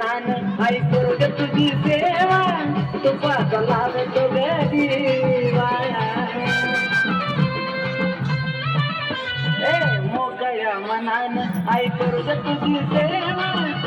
आई करो तुंहिंजी सेवा मनान आई करो तुंहिंजी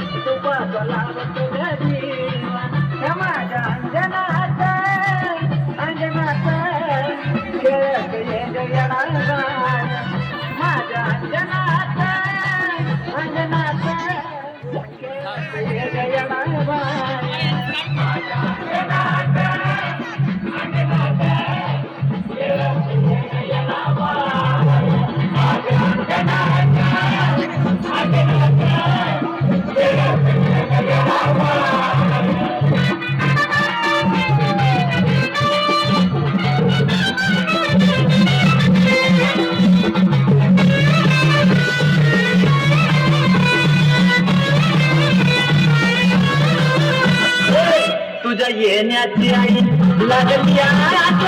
तुझ्या येण्याची आई लागली आस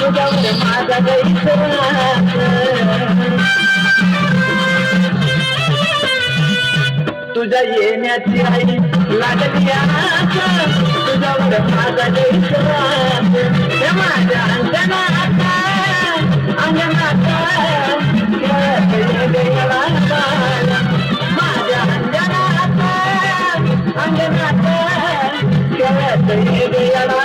तुझ्यावर माझा गैसवास तुझ्या येण्याची आई लागली आस तुझ्यावर माझा गैसवास हे माझ्या अंजनात अंजनात माझ्या अंजनात अंजनात பெரியதையடா